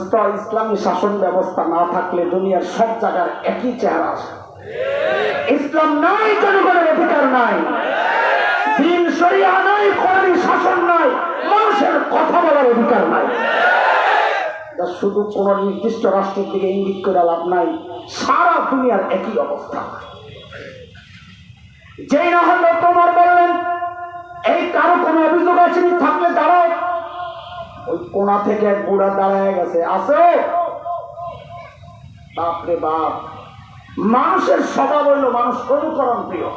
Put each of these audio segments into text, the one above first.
ইসলামী শাসন ব্যবস্থা না থাকলে দুনিয়ার সব জায়গার একই চেহারা আছে। ইসলাম নাই, জনগণের অধিকার নাই। দিন সরিয়া নাই কোরআনী শাসন নাই, মানুষের কথা বলার অধিকার নাই। শুধু কোন নির্দিষ্ট রাষ্ট্রের দিকে ইঙ্গিত করে লাভ নাই, সারা দুনিয়ার একই অবস্থা। যেই না তোমার বললেন, এই কারও কোনো অভিযোগ আছে থাকলে দাঁড়াও। ওই কোনা থেকে এক বুড়া দাঁড়ায় গেছে। আছে? বাপরে বাপ। মানুষের স্বভাব হইল মানুষ অনুকরণ প্রিয়।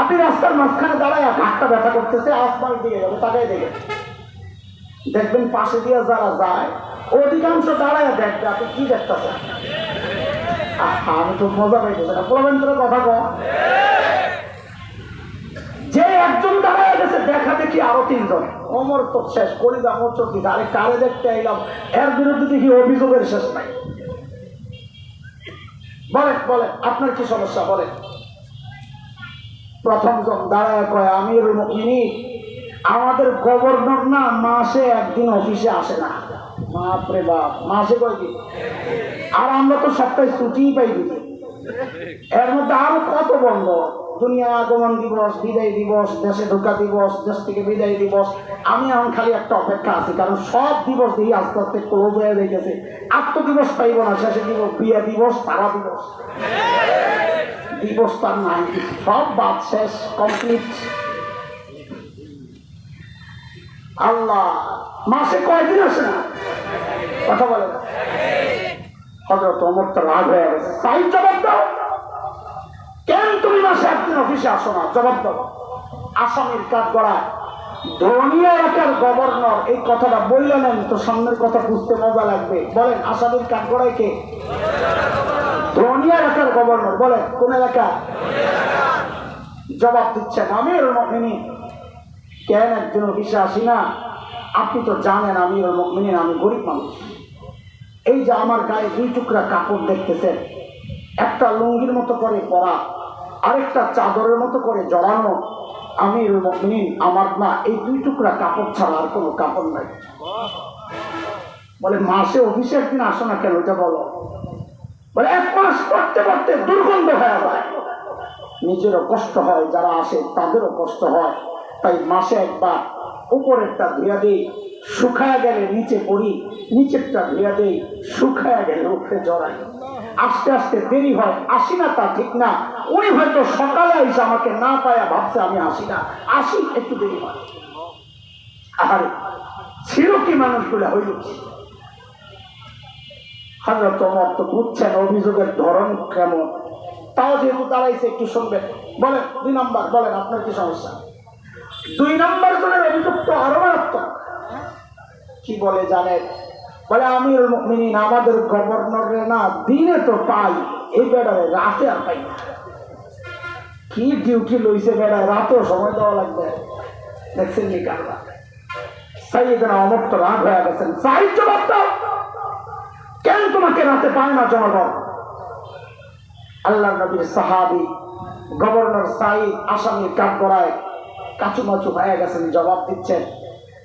আপনি রাস্তার মাঝখানে দাঁড়ায় ঘাটটা ব্যথা করতেছে আসমান দিকে যাবে তাকাই দেখে দেখবেন পাশে দিয়ে যারা যায়, অধিকাংশ দাঁড়ায় দেখবে, আপনি কি দেখতেছেন? আমি তো মজা পাইতেছি না। বলবেন তোর কথা কম যে একজন দাঁড়ায় গেছে দেখা দেখি আরও তিনজন। অমর তো শেষ চোখ আরে কারে দেখতে এর বিরুদ্ধে দেখি অভিযোগের শেষ নাই। বলেন বলেন, আপনার কি সমস্যা? বলেন। দাঁড়ায় কয় আমির মুমিনী আমাদের গভর্নর না মাসে একদিন অফিসে আসে না। বাপরে বাপ, মাসে কয়দিন? আর আমরা তো সপ্তাহে ছুটিই পাই দিই এর মধ্যে আরও কত বন্ধ? দুনিয়া আগমন দিবস, বিদায় দিবস, দেশে ঢোকা দিবস, দেশ থেকে বিদায় দিবস। আমি এখন খালি একটা অপেক্ষা আছি, কারণ সব দিবস দিয়ে আস্তে আস্তে ক্লোজ হয়ে দেখেছে আত্মদিবস পাইব না, শেষে দিবস বিয়ে দিবস, সারা দিবস। দিবস তার নাই, সব বাদ শেষ কমপ্লিট আল্লাহ, মাসে কয়দিন আসে না? কথা বলে হজরত অমর তো রাগ হয়ে গেছে। তাই জবাব দাও। কেন তুমি মাসে একদিন অফিসে আসো না? জবাব দাও। আসামির কাজ করা ধনী এলাকার গভর্নর এই কথাটা বললেন তো সামনের কথা বুঝতে মজা লাগবে। বলেন, আসামির কাজ করায় কে? ধনী এলাকার গভর্নর, বলেন, কোন এলাকা জবাব দিচ্ছেন আমি মমিনী কেন একদিন অফিসে আসি না? আপনি তো জানেন আমি মমিনী আমি গরিব মানুষ। এই যে আমার গায়ে দুই টুকরা কাপড় দেখতেছেন, একটা লুঙ্গির মতো করে পরা আরেকটা চাদরের মতো করে জড়ানো আমি মুমিন আমার মা, এই দুই টুকরা কাপড় ছাড়া আর কোনো কাপড় নাই। বলে, মাসে অফিসে একদিন আসো না কেন, ওটা বলো। বলে, এক মাস করতে করতে দুর্গন্ধ হয়ে যায়। নিজেরও কষ্ট হয়, যারা আসে তাদেরও কষ্ট হয়। তাই মাসে একবার উপরেরটা ধুয়া দিই, শুকায় গেলে নিচে পড়ি, নিচেরটা ধুয়া দিই, শুকায় গেলে উপরে জড়াই। আস্তে আস্তে দেরি হয়, আসি না তা ঠিক না। উনি হয়তো সকালে এসে আমাকে না পায়া ভাবছে আমি আসি না। আসি, একটু দেরি হয়। আরে ছিল কি মানুষগুলো হইল তোমার তো বুঝছেন অভিযোগের ধরন কেমন। তাও যেহেতু দাঁড়াইছে, একটু শুনবেন। বলেন, দুই নাম্বার, বলেন, আপনার কি সমস্যা? দুই নাম্বার জনের অভিযুক্ত আরও মারাত্মক। কি বলে জানেন? বলে মিনিন আমাদের গভর্নরে না, দিনে তো পাই। এই বেড়ারে রাতে আর পাই কি ডিউটি লইছে বেড়ায়? রাতেও সময় দেওয়া লাগবে। দেখছেন নি কারবার? সাইয়েদনা অমর তো রাগ হয়ে গেছেন। সাহিদ জবাব কেন তোমাকে রাতে পায় না জনগণ আল্লাহ নবীর সাহাবি, গভর্নর সাইদ আসামির কাঠ করায় কাচুমাচু হয়ে গেছেন, জবাব দিচ্ছেন।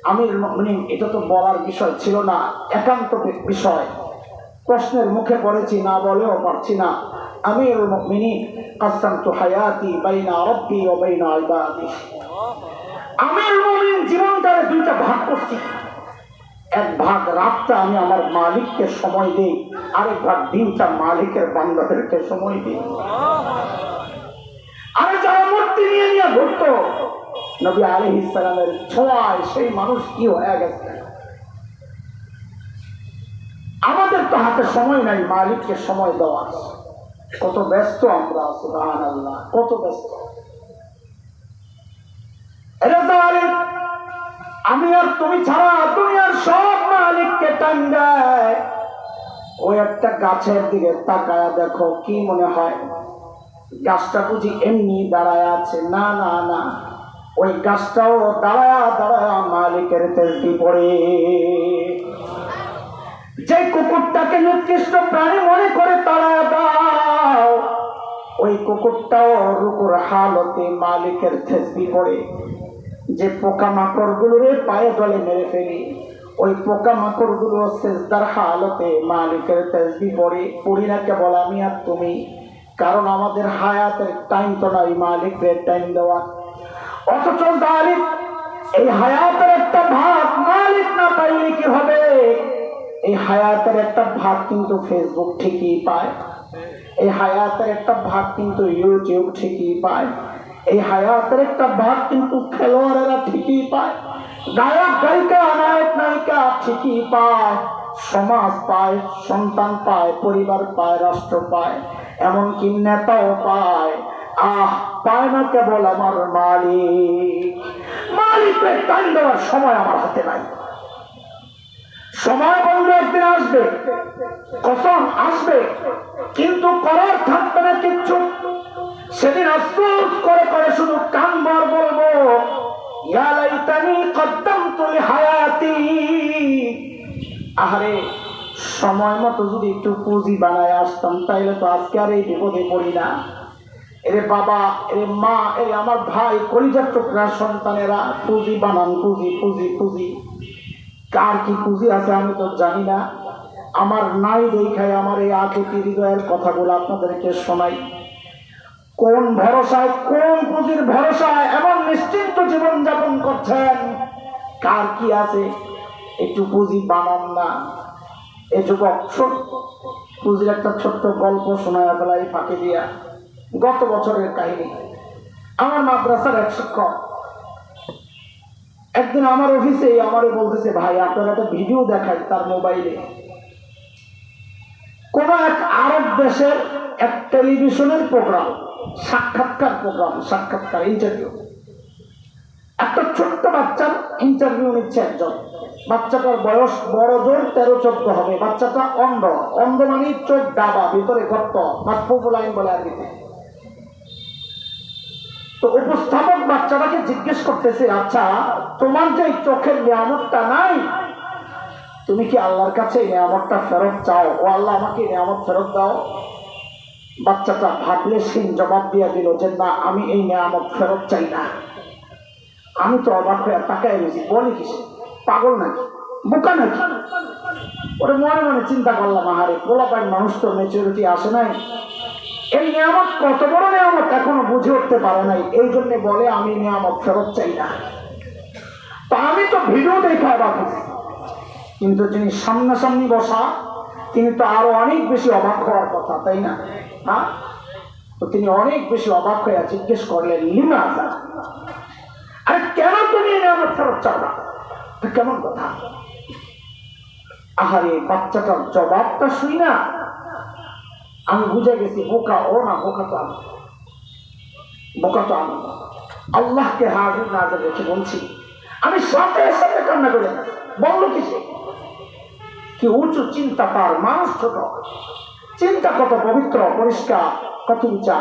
আমির মুমিনিন, এটা তো বলার বিষয় ছিল না, একান্ত বিষয়। প্রশ্নের মুখে পড়েছি, না বলেও পারছি না। আমির মুমিনিন কাসান্তু হায়াতি বাইনা রব্বি ও বাইনা ইবাদি। আমির মুমিনিন জীবনটারে দুইটা ভাগ করছি। এক ভাগ রাতটা আমি আমার মালিককে সময় দিই, আরেক ভাগ দিনটা মালিকের বান্দাদেরকে সময় দিই। আরে যারা মূর্তি নিয়ে নিয়ে ঘুরতো নবী আলী ইসলামের ছোঁয়ায় সেই মানুষ কি হয়ে গেছে? আমাদের তো হাতে সময় নাই, মালিককে সময় দেওয়া কত ব্যস্ত আমরা সুবাহ আল্লাহ কত ব্যস্ত। আমি আর তুমি ছাড়া দুনিয়ার সব মালিককে টান ওই একটা গাছের দিকে তাকায়া দেখো, কি মনে হয়? গাছটা বুঝি এমনি দাঁড়ায় আছে। না না না। ওই গাছটাও দাঁড়ায়া দাঁড়ায়া মালিকের তেলটি পড়ে। যে কুকুরটাকে নির্দিষ্ট প্রাণী মনে করে তাড়ায় দাও, ওই কুকুরটাও রুকুর হালতে মালিকের থেসবি পড়ে। যে পোকামাকড় গুলোরে পায়ে দলে মেরে ফেলি, ওই পোকা মাকড়গুলো সেজদার হালতে মালিকের তেজবি পড়ে। পড়ি না কেবল আমি আর তুমি, কারণ আমাদের হায়াতের টাইম তো নাই মালিকের টাইম দেওয়া। অথচ জালিম এই হায়াতের একটা ভাগ মালিক না পাইলে কি হবে? এই হায়াতের একটা ভাগ কিন্তু ফেসবুক ঠিকই পায়। এই হায়াতের একটা ভাগ কিন্তু ইউটিউব ঠিকই পায়। এই হায়াতের একটা ভাগ কিন্তু খেলোয়াড়েরা ঠিকই পায়। গায়ক, গায়িকা, নায়ক, নায়িকা ঠিকই পায়। সমাজ পায়, সন্তান পায়, পরিবার পায়, রাষ্ট্র পায়, এমনকি নেতাও পায়। আহ! পায় না কেবল আমার মালিক। মালিকের টাইম দেওয়ার সময় আমার হাতে নাই। সময় বলবে একদিন আসবে, কসম আসবে, কিন্তু করার থাকবে না কিচ্ছু। সেদিন আফসোস করে করে শুধু কানবার বলব আহারে, সময় মতো যদি একটু পুঁজি বানায় আসতাম, তাইলে তো আজকে আর এই বিপদে পড়ি না। এরে বাবা, এরে মা, এরে আমার ভাই, কলিজার টুকরা সন্তানেরা, পুঁজি বানান, পুঁজি পুঁজি পুঁজি। কার কি পুঁজি আছে আমি তো জানি না। আমার নাই দেখায় আমার এই আকুতি হৃদয়ের কথাগুলো আপনাদেরকে শোনাই। কোন ভরসায়, কোন পুঁজির ভরসায় এমন নিশ্চিন্ত জীবন যাপন করছেন? কার কি আছে? একটু পুঁজি বানান না। এ যুবক পুঁজির একটা ছোট্ট গল্প শোনায় বেলায় ফাঁকে দিয়া। গত বছরের কাহিনী। আমার মাদ্রাসার এক শিক্ষক একদিন আমার অফিসে আমারে বলতেছে, ভাই, আপনার একটা ভিডিও দেখাই তার মোবাইলে। কোন এক আরব দেশের এক টেলিভিশনের প্রোগ্রাম, সাক্ষাৎকার প্রোগ্রাম, সাক্ষাৎকার ইন্টারভিউ একটা ছোট্ট বাচ্চার ইন্টারভিউ নিচ্ছে একজন। বাচ্চাটার বয়স বড় জোর, তেরো চোদ্দ হবে। বাচ্চাটা অন্ধ। অন্ধ মানে চোখ ডাবা, ভিতরে গর্ত লাইন বলে আরবিতে তো উপস্থাপক বাচ্চাটাকে জিজ্ঞেস করতেছে আচ্ছা তোমার যে চোখের নিয়ামতটা নাই, তুমি কি আল্লাহর কাছে নিয়ামতটা ফেরত চাও? ও আল্লাহ, আমাকে নিয়ামত ফেরত দাও। বাচ্চাটা ভাবলে সিং জবাব দিয়ে দিল যে, না, আমি এই নিয়ামত ফেরত চাই না। আমি তো অবাক হয়ে তাকাই গেছি বলি কিসে পাগল নাকি? বোকা নাকি? ওরে মনে মনে চিন্তা করলাম, আহারে পোলাপাইন মানুষ তো মেচুরিটি আসে নাই। এই নিয়ামত কত বড় নিয়ামত এখনও বুঝে উঠতে পারে নাই। এই জন্য বলে, আমি নিয়ামত ফেরত চাই না। তা আমি তো ভিডিও দেখে অবাক কিন্তু যিনি সামনাসামনি বসা, তিনি তো আরও অনেক বেশি অবাক হওয়ার কথা, তাই না? হ্যাঁ তো তিনি অনেক বেশি অবাক হয়ে জিজ্ঞেস করলেন, লিমা আরে কেন তুমি নিয়ামত ফেরত চাও না? কেমন কথা? আহারে, বাচ্চাটার জবাবটা শুই না। আমি বুঝে গেছি, বোকা ও না বোকা তো আমি। বোকা তো আমি। আল্লাহকে হাজির নাজর রেখে বলছি, আমি সাথে সাথে কান্না করে বলল কিসে? কি উঁচু চিন্তা তার, মানুষ ছোট। চিন্তা কত পবিত্র, পরিষ্কার, কত উঁচা।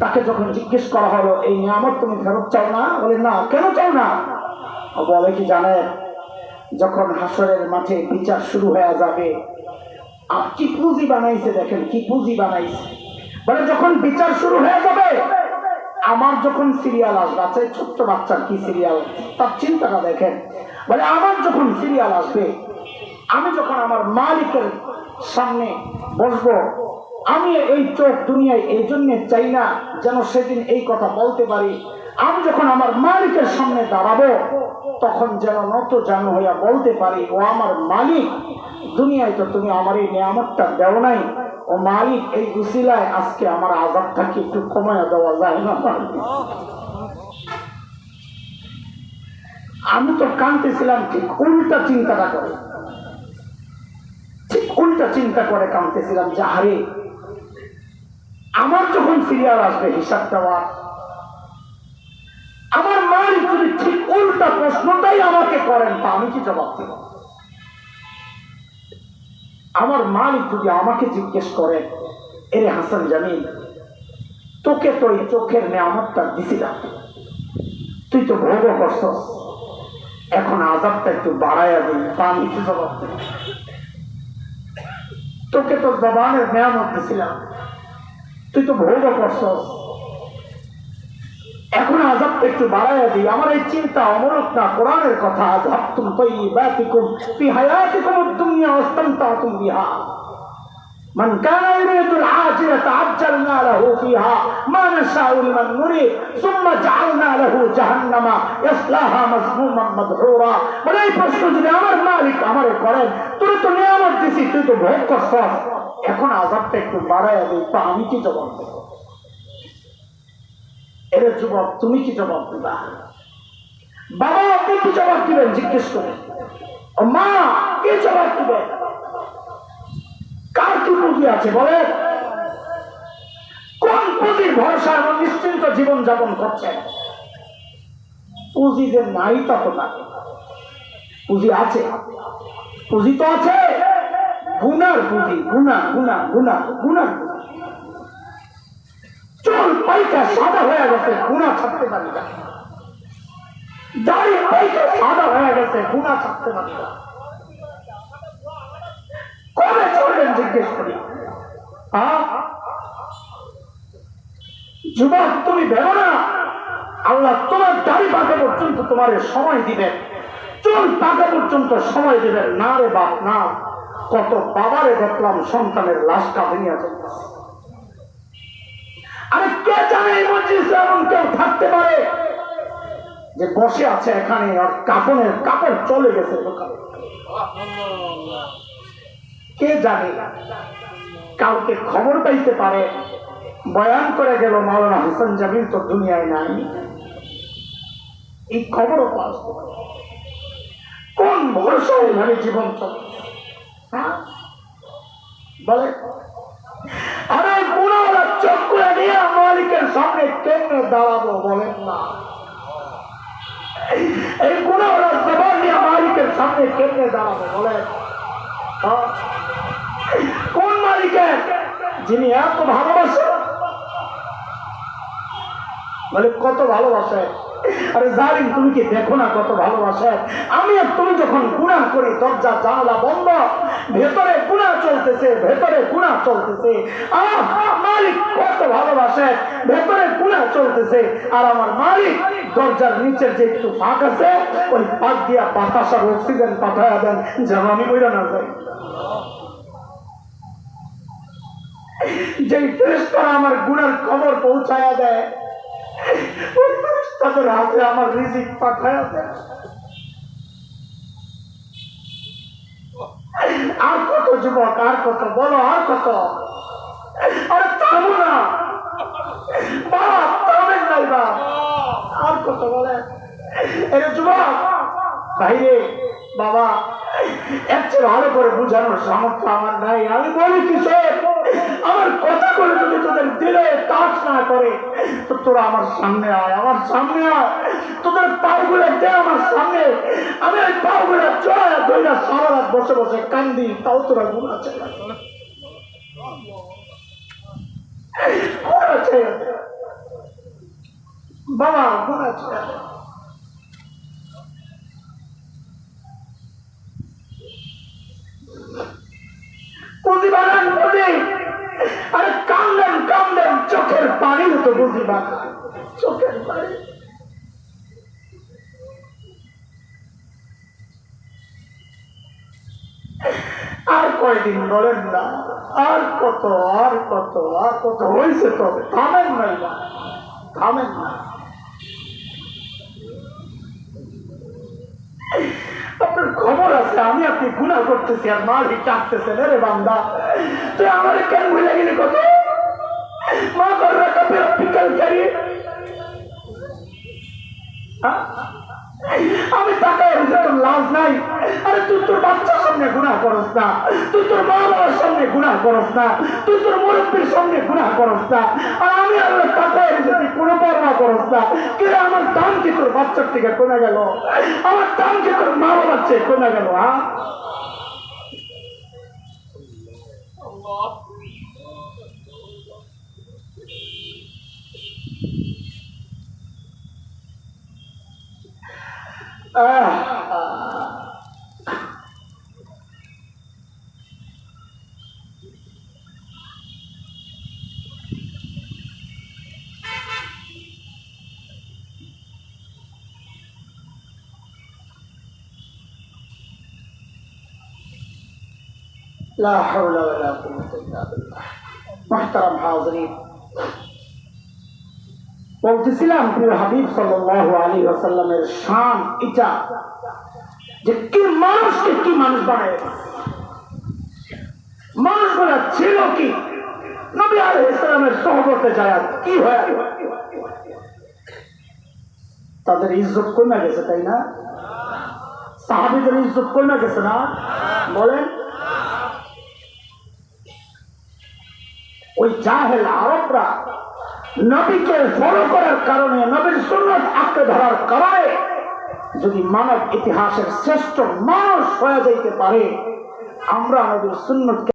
তাকে যখন জিজ্ঞেস করা হলো, এই নিয়ামত তুমি ফেরত চাও না? বলে, না, কেন চাও না? বলে, কি জানে যখন হাসরের মাঠে বিচার শুরু হয়ে যাবে কি পুঁজি বানাইছে দেখেন, কি পুঁজি বানাইছে। বলে যখন বিচার শুরু হয়ে যাবে, আমার যখন সিরিয়াল আসবে আচ্ছা ছোট্ট বাচ্চার কি সিরিয়াল তার চিন্তাটা দেখেন। বলে আমার যখন সিরিয়াল আসবে, আমি যখন আমার মালিকের সামনে বসবো, আমি এই চোখ দুনিয়ায় এই জন্য চাই না যেন সেদিন এই কথা বলতে পারি। আমি যখন আমার মালিকের সামনে দাঁড়াবো তখন যেন নত জানো হইয়া বলতে পারি, ও আমার মালিক, দুনিয়ায় তো তুমি আমার এই নিয়ামতটা দেও নাই। ও মালিক, এই উসিলায় আজকে আমার আজাবটাকে একটু কমায় দেওয়া যায় না আমি তো কাঁদতেছিলাম, ঠিক উল্টা চিন্তাটা করে। ঠিক উল্টা চিন্তা করে কাঁদতেছিলাম যে হারে আমার যখন সিরিয়াল আসবে হিসাব দেওয়ার আমার মালিক যদি ঠিক উল্টা প্রশ্নটাই আমাকে করেন, তা আমি কি জবাব দেব? আমার মালিক যদি আমাকে জিজ্ঞেস করে, এরে হাসান জামিন তোকে তো এই চোখের নেয়ামতটা দিছিলাম। তুই তো ভোগ করছস। এখন আজাবটা একটু বাড়াইয়া দিন, তা আমি কি জবাব দেব? তোকে তো জবানের নেয়ামত দিছিলাম। তুই তো ভোগ করছস। এখন আজাবটা একটু বাড়াইয়া দিই আমার এই চিন্তা অমরক না কোরআনের কথা আজাব তুম তৈবাতিকুম ফি হায়াতিকুম দুনিয়া ওয়াস্তামতাতুম বিহা من كان يريد العاجلة عجلنا له فيها ما نشاء لمن نريد ثم جعلنا له جهنم يصلاها مذموما مدحورا বলে এই প্রশ্ন যদি আমার মালিক আমারে করেন তুই তো নিয়ামত দিছি তুই তো ভোগ করছস এখন আজাবটা একটু বাড়াইয়া দিই তো আমি কি জবাব দেবো এর যুবক তুমি কি জবাব দিবা? বাবা, আপনি কি জবাব দিবেন? জিজ্ঞেস করে। মা, কি জবাব দিবেন কার কি পুঁজি আছে বলে কোন পুঁজির ভরসা এবং নিশ্চিন্ত জীবন যাপন করছেন পুঁজি যে নাই তা তো না। পুঁজি আছে। পুঁজি তো আছে। গুনার পুঁজি। গুনা গুনা গুনা গুনার পুঁজি পাইটা সাদা হয়ে গেছে, গুণা ছাড়তে পারি না। দাড়ি পাইটা সাদা হয়ে গেছে, গুণা ছাড়তে পারি না। কবে চলবেন জিজ্ঞেস করি? যুবক, তুমি ভেবো না। আল্লাহ তোমার দাড়ি পাকা পর্যন্ত তোমার সময় দিবেন। চুল পাকা পর্যন্ত সময় দিবেন। না রে বাপ, না। কত বাবারে দেখলাম সন্তানের লাশটা ভেঙে যাইতেছে থাকতে পারে যে বসে আছে এখানে আর কাপড়ের কাপড় চলে গেছে কে জানে? কাউকে খবর পাইতে পারে, বয়ান করে গেল, মাওলানা হোসেন জামিল তো দুনিয়ায় নাই। এই খবরও পাওয়া কোন ভরসায় এভাবে জীবন চলে? হ্যাঁ? বলে, আরে গুণাওয়ালা চোখ দাঁড়াবো বলেন না। এই মালিকের সামনে কেমনে দাঁড়াবো বলেন। হ্যাঁ? কোন মালিকের যিনি এত ভালোবাসেন। বলে কত ভালোবাসে আরে জালিম, তুমি কি দেখো না কত ভালোবাসে আমি আর তুমি যখন গুণা করি, দরজা, জানালা বন্ধ, ভেতরে গুণা চলতেছে, ভেতরে গুণা চলতেছে। আহ, মালিক কত ভালোবাসে ভেতরে চলতেছে। আর আমার মালিক দরজার নিচের যে একটু ফাঁক আছে, ওই ফাঁক দিয়া বাতাসার অক্সিজেন পাঠায় দেন, যেন আমি বইরা না যাই। যেই ফেরেস্তারা আমার গুণের খবর পৌঁছায়া দেয়, ওই ফেরেশতাদের হাতে আমার রিজিক পাঠায়া দেয়। আর কত যুবক, আর কত বলো, আর কত? আরে থামো না বাবা থামেন নাই বা আর কত বলে এর যুবক ভাইরে বাবা, এর চেয়ে ভালো করে বুঝানোর সামর্থ্য আমার নাই। আমি বলি কিশোর আমার কথা করে যদি তোদের দিলে কাজ না করে, তো তোরা আমার সামনে আয়, আমার সামনে আয়। তোদের পাগুলো দে আমার সামনে। আমি ওই পাগুলো জয় ধৈরা সারা রাত বসে বসে কান্দি, তাও তোরা গুণ আছে বাবা গুণ আছে পুঁজি বানান পুঁজি আরে কান্দেন কান্দেন চোখের পানি তো বুঝি চোখের পানি। আর কয়দিন বলেন না। আর কত আর কত আর কত হয়েছে তবে থামেন নাই না থামেন না। আপনার খবর আছে, আমি আপনি গুণা করতেছি আর মালিক ডাকতেছেন রে বান্দা, তুই আমার কেন ভুলে গেলি কত? কর রাখা বিকাল করি আমি তোর লাভ নাই। আরে তুই তোর বাচ্চার সামনে গুণা করস না। তুই তোর মা বাবার সামনে গুণা করস না। তুই তোর মুরব্বীর সামনে গুণা করস না। আর আমি আল্লাহ তাকায় তুই কোনো পরমা করস না। কিন্তু আমার দাম কি তোর বাচ্চার থেকে কমে গেল? আমার দাম কি তোর মা বাবার চেয়ে কমে গেল হ্যাঁ لا حول ولا قوة إلا بالله. محترم حاضرين. বলতেছিলাম হাবিব ওয়াসাল্লামের শান এটা যে কি মানুষকে কি মানুষ বানায়। মানুষগুলা ছিল কি? তাই না? সাহাবিদের ইজ্জত কমে গেছে না? বলেন। ওই জাহেল আরবরা নবীকে ফলো করার কারণে, নবীর সুন্নত আঁকড়ে ধরার কারণে যদি মানব ইতিহাসের শ্রেষ্ঠ মানুষ হয়ে যাইতে পারে, আমরা নবীর সুন্নতকে